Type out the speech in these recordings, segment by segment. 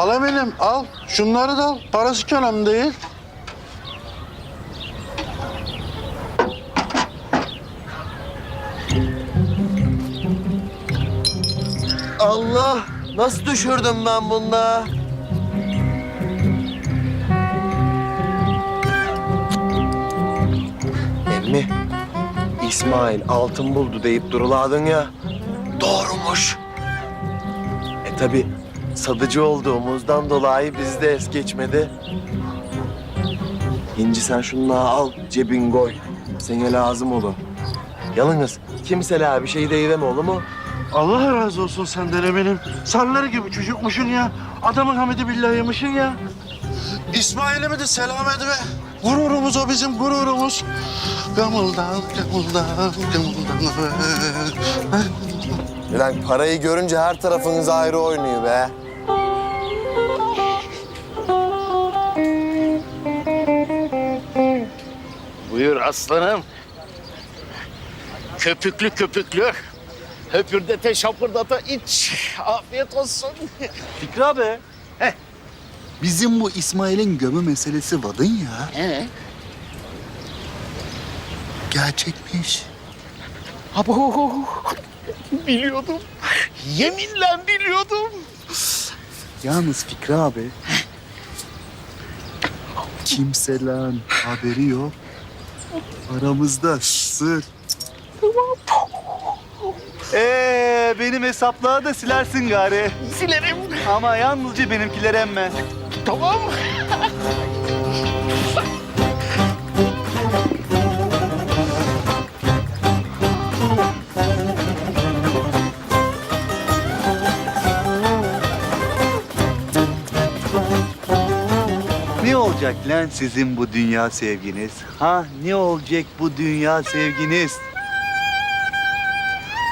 Al eminim al. Şunları da al. Parası önemli değil. Allah! Nasıl düşürdüm ben bunda? Emmi, İsmail altın buldu deyip duruladın ya. Doğrumuş. E tabi sadıcı olduğumuzdan dolayı bizde es geçmedi. İnci sen şunları al cebin koy. Sana lazım olur. Yalnız kimseler bir şey deyireme olur mu? Allah razı olsun senden eminim. Sarıları gibi çocukmuşsun ya. Adamın hamidi billahiymişsin ya. İsmail'ime de selam edime. Gururumuz o bizim gururumuz. Gamıldan, gamıldan, gamıldan. Ulan parayı görünce her tarafınız ayrı oynuyor be. Buyur aslanım. Köpüklü köpüklü. Höpürdete şapırdata iç. Afiyet olsun. Fikri abi. Heh. Bizim bu İsmail'in gömü meselesi vadın ya. He. Gerçekmiş. Abo. Biliyordum. Yeminle biliyordum. Yalnız Fikri abi. Kimselerin haberi yok. Aramızda sır. Ee, benim hesapları da silersin gari. Silerim. Ama yalnızca benimkileri emme. Tamam. Ne olacak lan sizin bu dünya sevginiz? Ha ne olacak bu dünya sevginiz?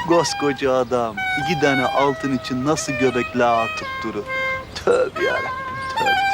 Koskoca adam iki tane altın için nasıl göbekle atıp durur? Tövbe yarabbim tövbe.